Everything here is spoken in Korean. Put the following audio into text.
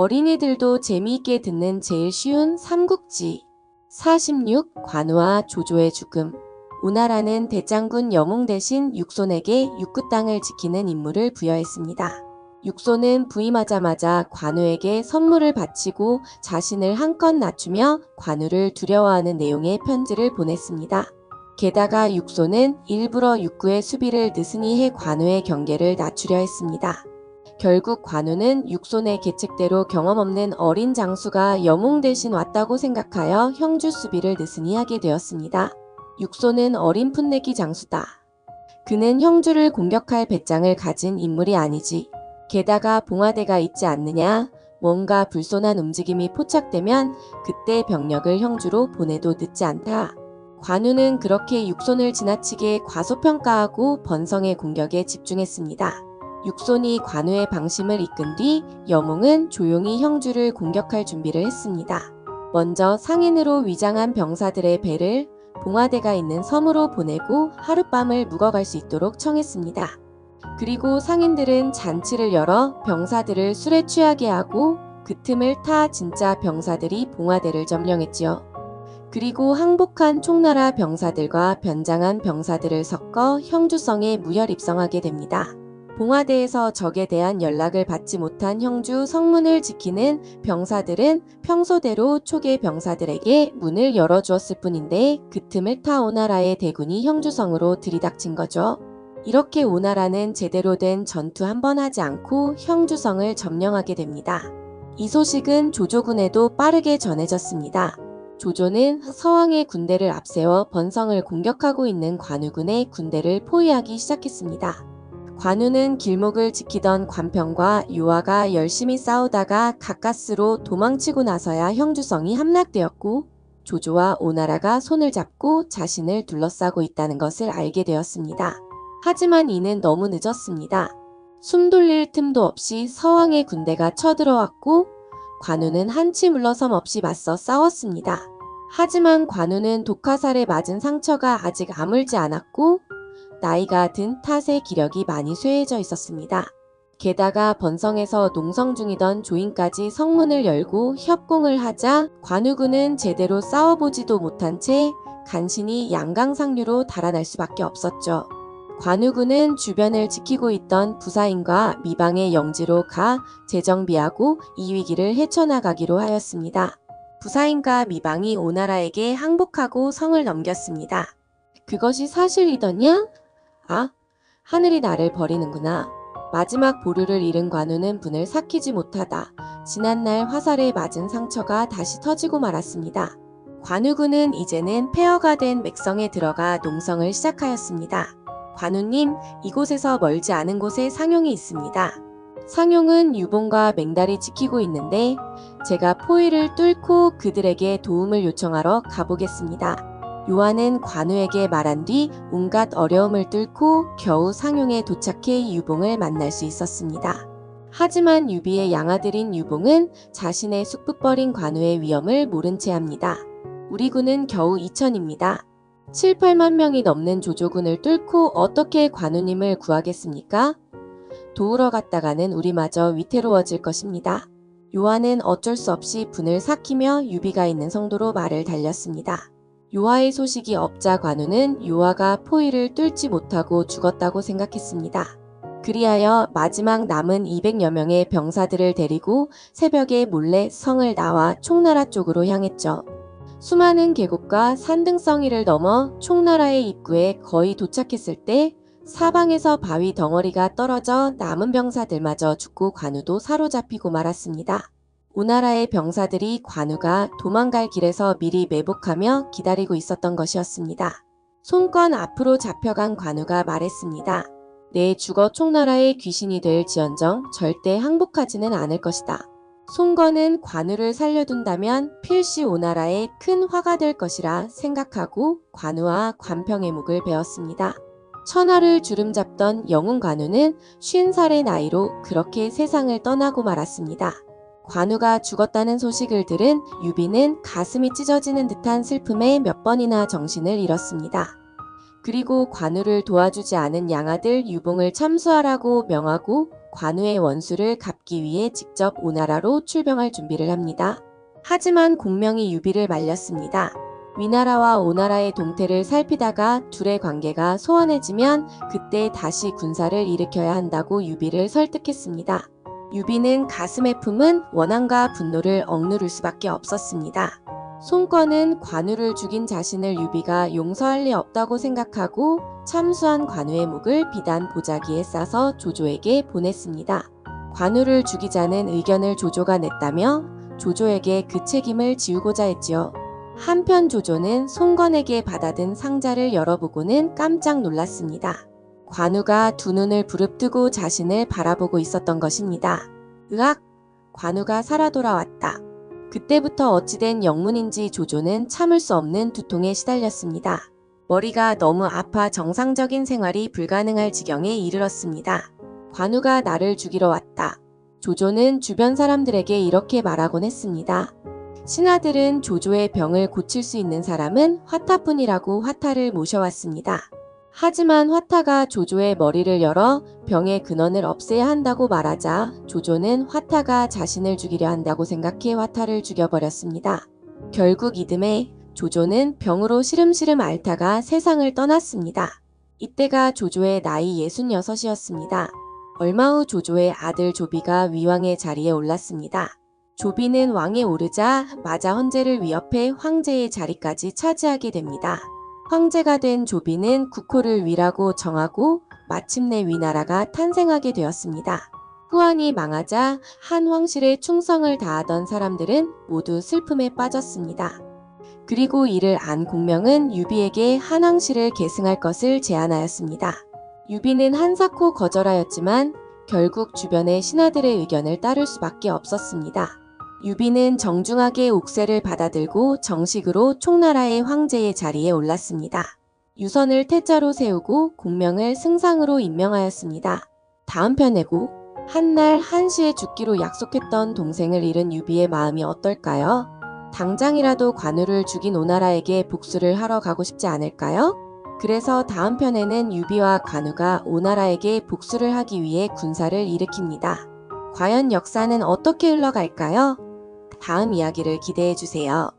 어린이들도 재미있게 듣는 제일 쉬운 삼국지 46 관우와 조조의 죽음 우나라는 대장군 영웅 대신 육손에게 육구 땅을 지키는 임무를 부여했습니다. 육손은 부임하자마자 관우에게 선물을 바치고 자신을 한껏 낮추며 관우를 두려워하는 내용의 편지를 보냈습니다. 게다가 육손은 일부러 육구의 수비를 느슨히 해 관우의 경계를 낮추려 했습니다. 결국 관우는 육손의 계책대로 경험 없는 어린 장수가 영웅 대신 왔다고 생각하여 형주 수비를 느슨히 하게 되었습니다. 육손은 어린 풋내기 장수다. 그는 형주를 공격할 배짱을 가진 인물이 아니지. 게다가 봉화대가 있지 않느냐. 뭔가 불손한 움직임이 포착되면 그때 병력을 형주로 보내도 늦지 않다. 관우는 그렇게 육손을 지나치게 과소평가하고 번성의 공격에 집중했습니다. 육손이 관우의 방심을 이끈 뒤 여몽은 조용히 형주를 공격할 준비를 했습니다. 먼저 상인으로 위장한 병사들의 배를 봉화대가 있는 섬으로 보내고 하룻밤을 묵어갈 수 있도록 청했습니다. 그리고 상인들은 잔치를 열어 병사들을 술에 취하게 하고 그 틈을 타 진짜 병사들이 봉화대를 점령했지요. 그리고 항복한 총나라 병사들과 변장한 병사들을 섞어 형주성에 무혈 입성하게 됩니다. 봉화대에서 적에 대한 연락을 받지 못한 형주 성문을 지키는 병사들은 평소대로 초계 병사들에게 문을 열어주었을 뿐인데 그 틈을 타 오나라의 대군이 형주성으로 들이닥친 거죠. 이렇게 오나라는 제대로 된 전투 한 번 하지 않고 형주성을 점령하게 됩니다. 이 소식은 조조군에도 빠르게 전해졌습니다. 조조는 서왕의 군대를 앞세워 번성을 공격하고 있는 관우군의 군대를 포위하기 시작했습니다. 관우는 길목을 지키던 관평과 유아가 열심히 싸우다가 가까스로 도망치고 나서야 형주성이 함락되었고 조조와 오나라가 손을 잡고 자신을 둘러싸고 있다는 것을 알게 되었습니다. 하지만 이는 너무 늦었습니다. 숨 돌릴 틈도 없이 서왕의 군대가 쳐들어왔고 관우는 한치 물러섬 없이 맞서 싸웠습니다. 하지만 관우는 독화살에 맞은 상처가 아직 아물지 않았고 나이가 든 탓에 기력이 많이 쇠해져 있었습니다. 게다가 번성에서 농성 중이던 조인까지 성문을 열고 협공을 하자 관우군은 제대로 싸워보지도 못한 채 간신히 양강상류로 달아날 수밖에 없었죠. 관우군은 주변을 지키고 있던 부사인과 미방의 영지로 가 재정비하고 이 위기를 헤쳐나가기로 하였습니다. 부사인과 미방이 오나라에게 항복하고 성을 넘겼습니다. 그것이 사실이더냐? 아, 하늘이 나를 버리는구나. 마지막 보루를 잃은 관우는 분을 삭히지 못하다. 지난날 화살에 맞은 상처가 다시 터지고 말았습니다. 관우군은 이제는 폐허가 된 맥성에 들어가 농성을 시작하였습니다. 관우님, 이곳에서 멀지 않은 곳에 상용이 있습니다. 상용은 유봉과 맹달이 지키고 있는데 제가 포위를 뚫고 그들에게 도움을 요청하러 가보겠습니다. 요한은 관우에게 말한 뒤 온갖 어려움을 뚫고 겨우 상용에 도착해 유봉을 만날 수 있었습니다. 하지만 유비의 양아들인 유봉은 자신의 숙부뻘인 관우의 위험을 모른 채 합니다. 우리 군은 겨우 2천입니다. 7, 8만 명이 넘는 조조군을 뚫고 어떻게 관우님을 구하겠습니까? 도우러 갔다가는 우리마저 위태로워질 것입니다. 요한은 어쩔 수 없이 분을 삭히며 유비가 있는 성도로 말을 달렸습니다. 요하의 소식이 없자 관우는 요하가 포위를 뚫지 못하고 죽었다고 생각했습니다. 그리하여 마지막 남은 200여 명의 병사들을 데리고 새벽에 몰래 성을 나와 총나라 쪽으로 향했죠. 수많은 계곡과 산등성이를 넘어 총나라의 입구에 거의 도착했을 때 사방에서 바위 덩어리가 떨어져 남은 병사들마저 죽고 관우도 사로잡히고 말았습니다. 오나라의 병사들이 관우가 도망갈 길에서 미리 매복하며 기다리고 있었던 것이었습니다. 손권 앞으로 잡혀간 관우가 말했습니다. 내 죽어 총나라의 귀신이 될 지언정 절대 항복하지는 않을 것이다. 송건은 관우를 살려둔다면 필시 오나라에 큰 화가 될 것이라 생각하고 관우와 관평의 묵을 베었습니다. 천하를 주름잡던 영웅 관우는 50살의 나이로 그렇게 세상을 떠나고 말았습니다. 관우가 죽었다는 소식을 들은 유비는 가슴이 찢어지는 듯한 슬픔에 몇 번이나 정신을 잃었습니다. 그리고 관우를 도와주지 않은 양아들 유봉을 참수하라고 명하고 관우의 원수를 갚기 위해 직접 오나라로 출병할 준비를 합니다. 하지만 공명이 유비를 말렸습니다. 위나라와 오나라의 동태를 살피다가 둘의 관계가 소원해지면 그때 다시 군사를 일으켜야 한다고 유비를 설득했습니다. 유비는 가슴에 품은 원한과 분노를 억누를 수밖에 없었습니다. 송권은 관우를 죽인 자신을 유비가 용서할 리 없다고 생각하고 참수한 관우의 묵을 비단 보자기에 싸서 조조에게 보냈습니다. 관우를 죽이자는 의견을 조조가 냈다며 조조에게 그 책임을 지우고자 했지요. 한편 조조는 송건에게 받아든 상자를 열어보고는 깜짝 놀랐습니다. 관우가 두 눈을 부릅뜨고 자신을 바라보고 있었던 것입니다. 으악! 관우가 살아 돌아왔다. 그때부터 어찌된 영문인지 조조는 참을 수 없는 두통에 시달렸습니다. 머리가 너무 아파 정상적인 생활이 불가능할 지경에 이르렀습니다. 관우가 나를 죽이러 왔다. 조조는 주변 사람들에게 이렇게 말하곤 했습니다. 신하들은 조조의 병을 고칠 수 있는 사람은 화타뿐이라고 화타를 모셔왔습니다. 하지만 화타가 조조의 머리를 열어 병의 근원을 없애야 한다고 말하자 조조는 화타가 자신을 죽이려 한다고 생각해 화타를 죽여버렸습니다. 결국 이듬해 조조는 병으로 시름시름 앓다가 세상을 떠났습니다. 이때가 조조의 나이 66이었습니다. 얼마 후 조조의 아들 조비가 위왕의 자리에 올랐습니다. 조비는 왕에 오르자 마자 헌제를 위협해 황제의 자리까지 차지하게 됩니다. 황제가 된 조비는 국호를 위라고 정하고 마침내 위나라가 탄생하게 되었습니다. 후한이 망하자 한 황실에 충성을 다하던 사람들은 모두 슬픔에 빠졌습니다. 그리고 이를 안 공명은 유비에게 한 황실을 계승할 것을 제안하였습니다. 유비는 한사코 거절하였지만 결국 주변의 신하들의 의견을 따를 수밖에 없었습니다. 유비는 정중하게 옥세를 받아들고 정식으로 총나라의 황제의 자리에 올랐습니다. 유선을 태자로 세우고 공명을 승상으로 임명하였습니다. 다음 편에고 한날 한시에 죽기로 약속했던 동생을 잃은 유비의 마음이 어떨까요? 당장이라도 관우를 죽인 오나라에게 복수를 하러 가고 싶지 않을까요? 그래서 다음 편에는 유비와 관우가 오나라에게 복수를 하기 위해 군사를 일으킵니다. 과연 역사는 어떻게 흘러갈까요? 다음 이야기를 기대해 주세요.